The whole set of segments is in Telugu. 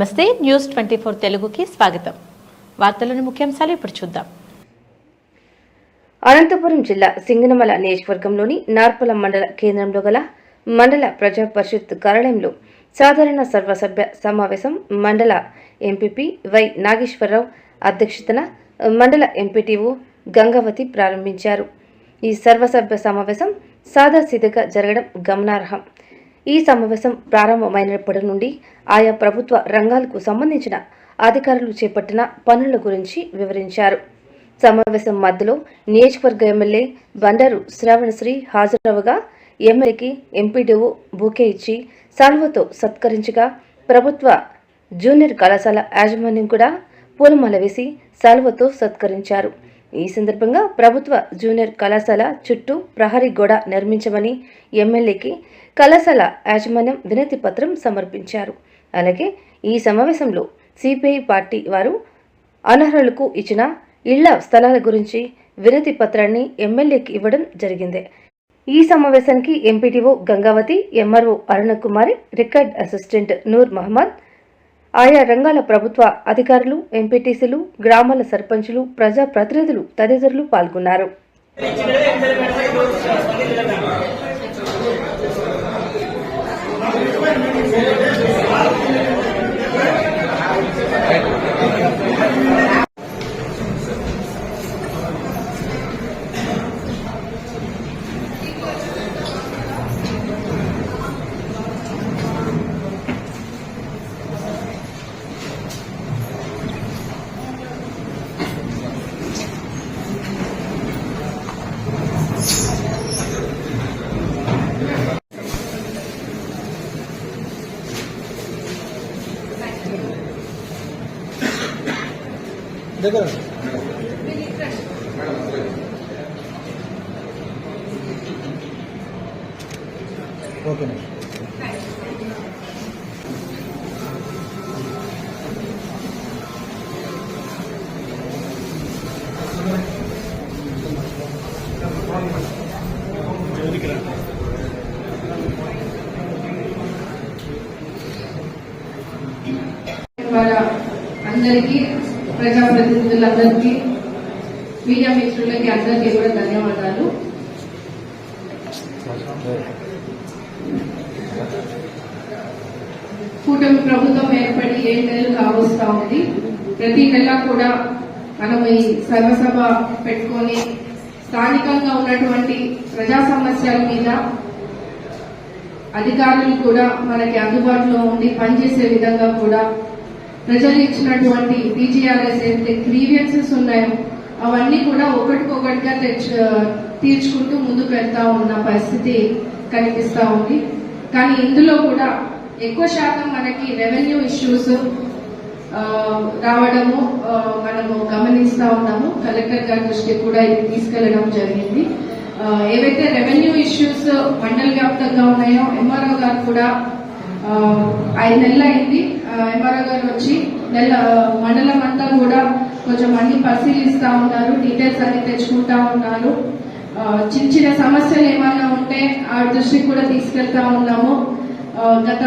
నమస్తే న్యూస్ ట్వంటీ ఫోర్ తెలుగుకి స్వాగతం. వార్తలను ముఖ్యాంశాలు ఇప్పుడు చూద్దాం. అనంతపురం జిల్లా సింగనమల నియోజకవర్గంలోని నార్పల మండల కేంద్రంలో గల మండల ప్రజా పరిషత్ కార్యాలయంలో సాధారణ సర్వసభ్య సమావేశం మండల ఎంపీపీ వై నాగేశ్వరరావు అధ్యక్షతన మండల ఎంపీటీఓ గంగావతి ప్రారంభించారు. ఈ సర్వసభ్య సమావేశం సాదాసీదగా జరగడం గమనార్హం. ఈ సమావేశం ప్రారంభమైనప్పటి నుండి ఆయా ప్రభుత్వ రంగాలకు సంబంధించిన అధికారులు చేపట్టిన పనుల గురించి వివరించారు. సమావేశం మధ్యలో నియోజకవర్గ ఎమ్మెల్యే బండారు శ్రావణశ్రీ హాజరవగా ఎమ్మెల్యేకి ఎంపీడీఓ బూకే ఇచ్చి సాల్వతో సత్కరించగా ప్రభుత్వ జూనియర్ కళాశాల యాజమాన్యం కూడా పూలమాల వేసి సాల్వతో సత్కరించారు. ఈ సందర్భంగా ప్రభుత్వ జూనియర్ కళాశాల చుట్టూ ప్రహరీ గోడ నిర్మించమని ఎమ్మెల్యేకి కళాశాల యాజమాన్యం వినతి పత్రం సమర్పించారు. అలాగే ఈ సమావేశంలో సిపిఐ పార్టీ వారు అనర్హులకు ఇచ్చిన ఇళ్ళ స్థలాల గురించి వినతి పత్రాన్ని ఎమ్మెల్యేకి ఇవ్వడం జరిగింది. ఈ సమావేశానికి MPTO Gangavathi MRO Arunakumari record assistant Noor Mohammed ఆయా రంగాల ప్రభుత్వ అధికారులు ఎంపీటీసీలు గ్రామాల సర్పంచులు ప్రజా ప్రతినిధులు తదితరులు పాల్గొన్నారు. దగ్గర ఓకే ద్వారా అందరికీ ప్రజాప్రతినిధులందరికీ మీడియా మిత్రులకి అందరికీ కూడా ధన్యవాదాలు. కూటమి ప్రభుత్వం ఏర్పడి ఏడు నెలలు కావస్తా ఉంది. ప్రతి నెల కూడా మనం ఈ సర్వసభ పెట్టుకొని స్థానికంగా ఉన్నటువంటి ప్రజా సమస్యల మీద అధికారులు కూడా మనకి అందుబాటులో ఉండి పనిచేసే విధంగా కూడా ప్రజలు ఇచ్చినటువంటి టీజీఆర్ఎస్ ఏదైతే గ్రీవియన్సెస్ ఉన్నాయో అవన్నీ కూడా ఒకటికొకటిగా తెచ్చు తీర్చుకుంటూ ముందుకు వెళ్తా ఉన్న పరిస్థితి కనిపిస్తూ ఉంది. కానీ ఇందులో కూడా ఎక్కువ శాతం మనకి రెవెన్యూ ఇష్యూస్ రావడము మనము గమనిస్తూ ఉన్నాము. కలెక్టర్ గారి దృష్టికి కూడా ఇది తీసుకెళ్ళడం జరిగింది. ఏవైతే రెవెన్యూ ఇష్యూస్ మండల వ్యాప్తంగా ఉన్నాయో ఎంఆర్ఓ గారు కూడా ఐదు నెలలు అయింది ఎంఆర్ఓ గారు వచ్చి నెల మండలం అంతా కూడా కొంచెం అన్ని పరిశీలిస్తూ ఉన్నారు డీటెయిల్స్ అన్ని తెచ్చుకుంటా ఉన్నారు. చిన్న చిన్న సమస్యలు ఏమైనా ఉంటే ఆ దృష్టికి కూడా తీసుకెళ్తా ఉన్నాము. గత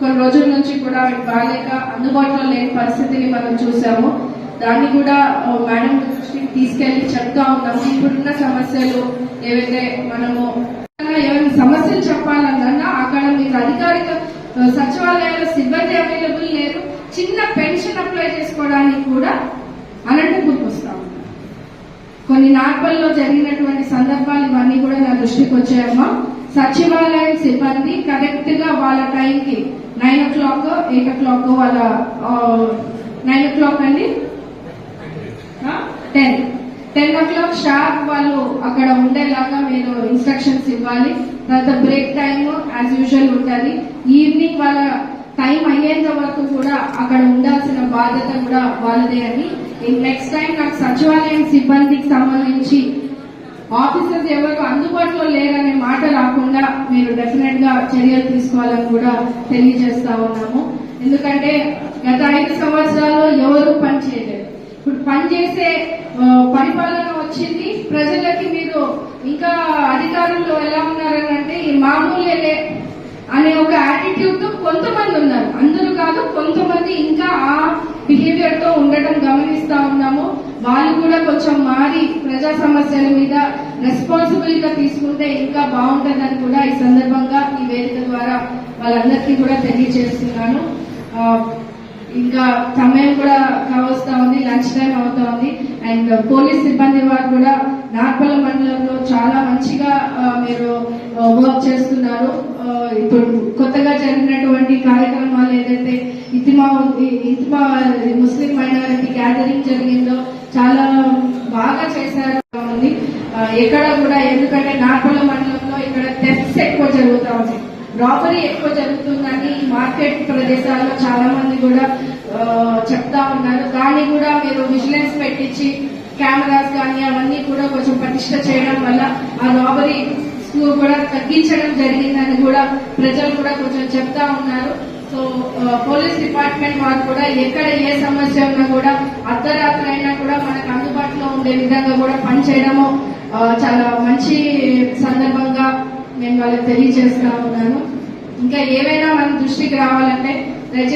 కొన్ని రోజుల నుంచి కూడా బాగాలేక అందుబాటులో లేని పరిస్థితిని మనం చూసాము. దాన్ని కూడా మేడం దృష్టికి తీసుకెళ్ళి చెప్తా ఉన్నాము. ఇప్పుడున్న సమస్యలు ఏవైతే మనము ఏమైనా సమస్యలు చెప్పాలన్నా అక్కడ మీకు అధికారిక ఆ, సచివాలయాల సిబ్బంది అవైలబుల్ లేరు. చిన్న పెన్షన్ అప్లై చేసుకోవడానికి కూడా అనంతపూర్కి వస్తా ఉన్నారు కొన్ని నార్పల్లో జరిగినటువంటి సందర్భాలు ఇవన్నీ కూడా నా దృష్టికి వచ్చాయమ్మా. సచివాలయం సిబ్బంది కరెక్ట్గా వాళ్ళ టైంకి nine o'clock eight o'clock వాళ్ళ నైన్ ఓ క్లాక్ అండి? Ten ten o'clock sharp వాళ్ళు అక్కడ ఉండేలాగా మీరు ఇన్స్ట్రక్షన్స్ ఇవ్వాలి. తర్వాత బ్రేక్ టైమ్ యాజ్ యూజువల్ ఉంటుంది. ఈవినింగ్ వాళ్ళ టైం అయ్యేంత వరకు కూడా అక్కడ ఉండాల్సిన బాధ్యత కూడా వాళ్ళదే అని. నెక్స్ట్ టైం నాకు సచివాలయం సిబ్బందికి సంబంధించి ఆఫీసర్స్ ఎవరు అందుబాటులో లేరనే మాట రాకుండా మీరు డెఫినెట్గా చర్యలు తీసుకోవాలని కూడా తెలియజేస్తా ఉన్నాము. ఎందుకంటే గత ఐదు సంవత్సరాలు ఎవరు పని చేయలేదు. పనిచేసే పరిపాలన వచ్చింది. ప్రజలకి మీరు ఇంకా అధికారులు ఎలా ఉన్నారని అంటే ఈ మామూలే అనే ఒక యాటిట్యూడ్తో కొంతమంది ఉన్నారు. అందరూ కాదు కొంతమంది ఇంకా ఆ బిహేవియర్తో ఉండటం గమనిస్తా ఉన్నాము. వాళ్ళు కూడా కొంచెం మారి ప్రజా సమస్యల మీద రెస్పాన్సిబుల్ తీసుకుంటే ఇంకా బాగుంటుందని కూడా ఈ సందర్భంగా ఈ వేదిక ద్వారా వాళ్ళందరికీ కూడా తెలియజేస్తున్నాను. ఆ, ఇంకా సమయం కూడా కావస్తా ఉంది లంచ్ టైం అవుతా ఉంది. అండ్ పోలీస్ సిబ్బంది వారు కూడా నాగపల్ల మండలంలో చాలా మంచిగా మీరు వర్క్ చేస్తున్నారు. ఇప్పుడు కొత్తగా జరిగినటువంటి కార్యక్రమాలు ఏదైతే ఇతిమా ఇతిమా ముస్లిం మైనారిటీ గ్యాదరింగ్ జరిగిందో చాలా బాగా చేశారు ఉంది. ఎక్కడ కూడా ఎందుకంటే నాగపల్ల మండలంలో ఇక్కడ టెస్ట్ ఎక్కువ జరుగుతూ ఉంది. రాబరీ ఎక్కువ జరుగుతుందని మార్కెట్ ప్రదేశాల్లో చాలా మంది కూడా చెప్తా ఉన్నారు. దాన్ని కూడా మీరు విజిలెన్స్ పెట్టించి కెమెరాస్ కానీ అవన్నీ కూడా కొంచెం ప్రతిష్ట చేయడం వల్ల ఆ రాబరీ కూడా తగ్గించడం జరిగిందని కూడా ప్రజలు కూడా కొంచెం చెప్తా ఉన్నారు. సో పోలీస్ డిపార్ట్మెంట్ వారు కూడా ఎక్కడ ఏ సమస్య ఉన్నా కూడా అర్ధరాత్రి అయినా కూడా మనకు అందుబాటులో ఉండే విధంగా కూడా పనిచేయడము చాలా మంచి సందర్భంగా నేను వాళ్ళకి తెలియజేస్తా ఉన్నాను. ఇంకా ఏవైనా మన దృష్టికి రావాలంటే దయచేసి